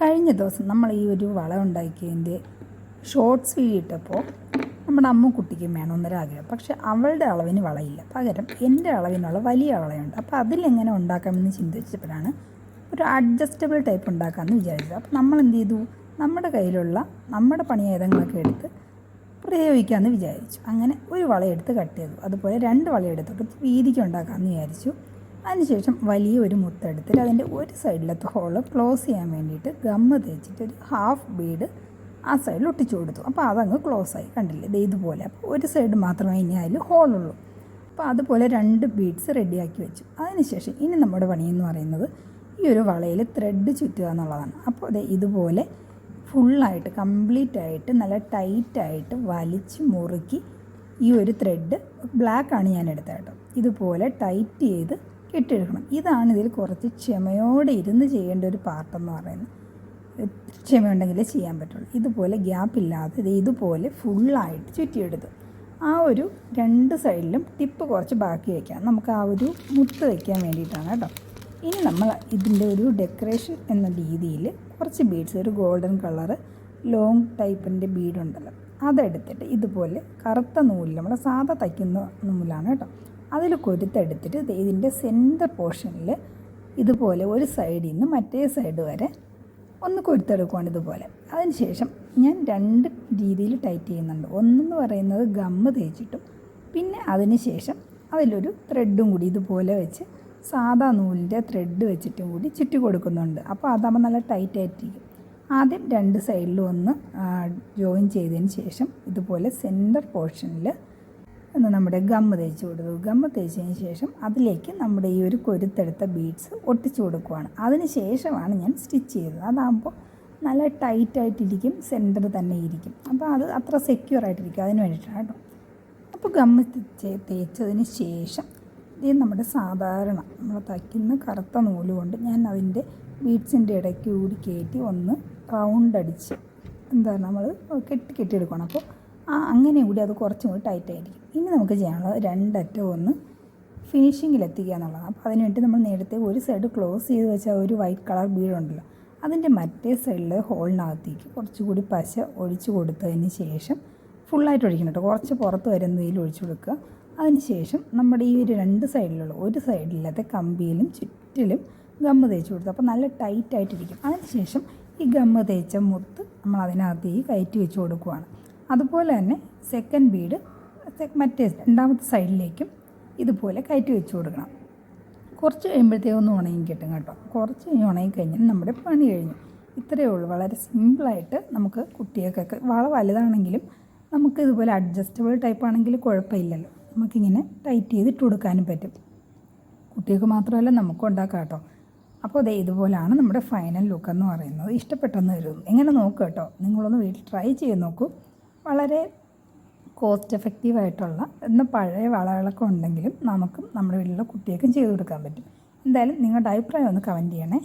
കഴിഞ്ഞ ദിവസം നമ്മൾ ഈ ഒരു വള ഉണ്ടാക്കിയതിന്റെ ഷോർട്ട്സ് വീഡിയോ ഇട്ടപ്പോൾ നമ്മുടെ കുട്ടിക്കും വേണം ഒന്നര ആഗ്രഹം. പക്ഷെ അവളുടെ അളവിന് വളയില്ല. പകരം എന്റെ അളവിനുള്ള വലിയ വളയുണ്ട്. അപ്പോൾ അതിലെങ്ങനെ ഉണ്ടാക്കാമെന്ന് ചിന്തിച്ചപ്പോഴാണ് ഒരു അഡ്ജസ്റ്റബിൾ ടൈപ്പ് ഉണ്ടാക്കാമെന്ന് വിചാരിച്ചത്. അപ്പോൾ നമ്മൾ എന്ത് ചെയ്തു? നമ്മുടെ കയ്യിലുള്ള നമ്മുടെ പണിയായുധങ്ങളൊക്കെ എടുത്ത് പ്രയോഗിക്കാമെന്ന് വിചാരിച്ചു. അങ്ങനെ ഒരു വളയെടുത്ത് കട്ട് ചെയ്തു. അതുപോലെ രണ്ട് വളയെടുത്തിട്ട് വീതിക്ക് ഉണ്ടാക്കാമെന്ന് വിചാരിച്ചു. അതിനുശേഷം വലിയ ഒരു മുത്തെടുത്തിട്ട് അതിന്റെ ഒരു സൈഡിലത്തെ ഹോൾ ക്ലോസ് ചെയ്യാൻ വേണ്ടിയിട്ട് ഗമ്മ് തേച്ചിട്ട് ഒരു ഹാഫ് ബീഡ് ആ സൈഡിൽ ഒട്ടിച്ചു കൊടുത്തു. അപ്പോൾ അതങ്ങ് ക്ലോസ് ആയി. കണ്ടില്ലേ? ഇത് ഇതുപോലെ. അപ്പോൾ ഒരു സൈഡ് മാത്രമേ ഇനി അതിൽ ഹോളുള്ളൂ അപ്പോൾ അതുപോലെ രണ്ട് ബീഡ്സ് റെഡിയാക്കി വെച്ചു. അതിനുശേഷം ഇനി നമ്മുടെ പണിയെന്ന് പറയുന്നത് ഈ ഒരു വളയിൽ ത്രെഡ് ചുറ്റുക എന്നുള്ളതാണ്. അപ്പോൾ അതെ ഇതുപോലെ ഫുള്ളായിട്ട് കംപ്ലീറ്റ് ആയിട്ട് നല്ല ടൈറ്റായിട്ട് വലിച്ച് മുറുക്കി ഈ ഒരു ത്രെഡ് ബ്ലാക്കാണ് ഞാൻ എടുത്തത് കേട്ടോ. ഇതുപോലെ ടൈറ്റ് ചെയ്ത് കെട്ടിയെടുക്കണം ഇതാണ് ഇതിൽ കുറച്ച് ക്ഷമയോടെ ഇരുന്ന് ചെയ്യേണ്ട ഒരു പാർട്ടെന്ന് പറയുന്നത് ക്ഷമയുണ്ടെങ്കിലേ ചെയ്യാൻ പറ്റുള്ളൂ. ഇതുപോലെ ഗ്യാപ്പ് ഇല്ലാതെ ഇത് ഇതുപോലെ ഫുള്ളായിട്ട് ചുറ്റിയെടുത്തു ആ ഒരു രണ്ട് സൈഡിലും ടിപ്പ് കുറച്ച് ബാക്കി വയ്ക്കാം നമുക്ക് ആ ഒരു മുത്ത് വയ്ക്കാൻ വേണ്ടിയിട്ടാണ് കേട്ടോ. ഇനി നമ്മൾ ഇതിന്റെ ഒരു ഡെക്കറേഷൻ എന്ന രീതിയിൽ കുറച്ച് ബീഡ്സ് ഒരു ഗോൾഡൻ കളറ് ലോങ് ടൈപ്പിന്റെ ബീഡുണ്ടല്ലോ അതെടുത്തിട്ട് ഇതുപോലെ കറുത്ത നൂലിൽ നമ്മുടെ സാധാ തയ്ക്കുന്ന നൂലാണ് കേട്ടോ. അതിൽ കൊരുത്തെടുത്തിട്ട് ഇതിന്റെ സെന്റർ പോർഷനിൽ ഇതുപോലെ ഒരു സൈഡിൽ നിന്ന് മറ്റേ സൈഡ് വരെ ഒന്ന് കൊരുത്തെടുക്കുകയാണ് ഇതുപോലെ. അതിനുശേഷം ഞാൻ രണ്ട് രീതിയിൽ ടൈറ്റ് ചെയ്യുന്നുണ്ട്. ഒന്നെന്ന് പറയുന്നത് ഗമ്മ് തേച്ചിട്ടും പിന്നെ അതിന് ശേഷം അതിലൊരു ത്രെഡും കൂടി ഇതുപോലെ വെച്ച് സാധാ നൂലിന്റെ ത്രെഡ് വെച്ചിട്ടും കൂടി ചുറ്റി കൊടുക്കുന്നുണ്ട്. അപ്പോൾ അതാകുമ്പോൾ നല്ല ടൈറ്റ് ആയിട്ടിരിക്കും. ആദ്യം രണ്ട് സൈഡിലും ഒന്ന് ജോയിൻ ചെയ്തതിന് ശേഷം ഇതുപോലെ സെന്റർ പോർഷനിൽ ഒന്ന് നമ്മുടെ ഗമ്മ് തേച്ച് കൊടുത്തു. ഗമ്മ് തേച്ചതിന് ശേഷം അതിലേക്ക് നമ്മുടെ ഈ ഒരു കൊരുത്തെടുത്ത ബീഡ്സ് ഒട്ടിച്ചു കൊടുക്കുവാണ്. അതിന് ശേഷമാണ് ഞാൻ സ്റ്റിച്ച് ചെയ്തത്. അതാകുമ്പോൾ നല്ല ടൈറ്റായിട്ടിരിക്കും സെന്റർ തന്നെ ഇരിക്കും. അപ്പോൾ അത് അത്ര സെക്യൂർ ആയിട്ടിരിക്കും അതിന് വേണ്ടിയിട്ടാണ് കേട്ടോ. അപ്പോൾ ഗമ്മ് തേച്ചതിന് ശേഷം ഇത് നമ്മുടെ സാധാരണ നമ്മൾ തയ്ക്കുന്ന കറുത്ത നൂൽ കൊണ്ട് ഞാൻ അതിന്റെ ബീഡ്സിന്റെ ഇടയ്ക്ക് കൂടി കയറ്റി ഒന്ന് റൗണ്ട് അടിച്ച് എന്താ നമ്മൾ കെട്ടി കെട്ടിയെടുക്കണം അപ്പോൾ അങ്ങനെ കൂടി അത് കുറച്ചും കൂടി ടൈറ്റായിരിക്കും ഇനി നമുക്ക് ചെയ്യാനുള്ളത് രണ്ടറ്റം ഒന്ന് ഫിനിഷിങ്ങിൽ എത്തിക്കുക എന്നുള്ളതാണ്. അപ്പോൾ അതിന് വേണ്ടി നമ്മൾ നേരത്തെ ഒരു സൈഡ് ക്ലോസ് ചെയ്ത് വെച്ചാൽ ഒരു വൈറ്റ് കളർ ബീഡുണ്ടല്ലോ അതിന്റെ മറ്റേ സൈഡിൽ ഹോളിനകത്തേക്ക് കുറച്ചുകൂടി പശ ഒഴിച്ച് കൊടുത്തതിന് ശേഷം ഫുള്ളായിട്ട് ഒഴിക്കണം കേട്ടോ കുറച്ച് പുറത്ത് വരുന്നതിൽ ഒഴിച്ചു കൊടുക്കുക. അതിന് ശേഷം നമ്മുടെ ഈ ഒരു രണ്ട് സൈഡിലുള്ള ഒരു സൈഡിലത്തെ കമ്പിയിലും ചുറ്റിലും ഗമ്മ് തേച്ച് കൊടുത്തു അപ്പോൾ നല്ല ടൈറ്റായിട്ടിരിക്കും അതിനുശേഷം അതിന് ശേഷം ഈ ഗമ്മ് തേച്ച മുത്ത് നമ്മൾ അതിനകത്തേക്ക് കയറ്റി വെച്ച് കൊടുക്കുവാണ്. അതുപോലെ തന്നെ സെക്കൻഡ് ബീഡ് മറ്റേ രണ്ടാമത്തെ സൈഡിലേക്കും ഇതുപോലെ കയറ്റി വെച്ച് കൊടുക്കണം. കുറച്ച് കഴിയുമ്പോഴത്തേക്കും ഒന്ന് ഉണങ്ങി കിട്ടും കേട്ടോ. കുറച്ച് കഴിഞ്ഞ് ഉണങ്ങി കഴിഞ്ഞാൽ നമ്മുടെ പണി കഴിഞ്ഞു. ഇത്രയേ ഉള്ളൂ. വളരെ സിമ്പിളായിട്ട് നമുക്ക് കുട്ടികൾക്കൊക്കെ വള വലുതാണെങ്കിലും നമുക്ക് ഇതുപോലെ അഡ്ജസ്റ്റബിൾ ടൈപ്പ് ആണെങ്കിൽ കുഴപ്പമില്ലല്ലോ. നമുക്കിങ്ങനെ ടൈറ്റ് ചെയ്തിട്ട് കൊടുക്കാനും പറ്റും. കുട്ടികൾക്ക് മാത്രമല്ല നമുക്കും ഉണ്ടാക്കാം കേട്ടോ. അപ്പോൾ അതെ ഇതുപോലാണ് നമ്മുടെ ഫൈനൽ ലുക്ക് എന്ന് പറയുന്നത്. ഇഷ്ടപ്പെട്ടെന്ന് വരും എങ്ങനെ നോക്കുക കേട്ടോ. നിങ്ങളൊന്ന് വീട്ടിൽ ട്രൈ ചെയ്ത് നോക്കൂ. വളരെ കോസ്റ്റ് എഫക്റ്റീവായിട്ടുള്ള ഇന്ന് പഴയ വളകളൊക്കെ ഉണ്ടെങ്കിലും നമുക്കും നമ്മുടെ വീട്ടിലുള്ള കുട്ടികൾക്കും ചെയ്തു കൊടുക്കാൻ പറ്റും. എന്തായാലും നിങ്ങളുടെ അഭിപ്രായം ഒന്ന് കമന്റ് ചെയ്യണേ.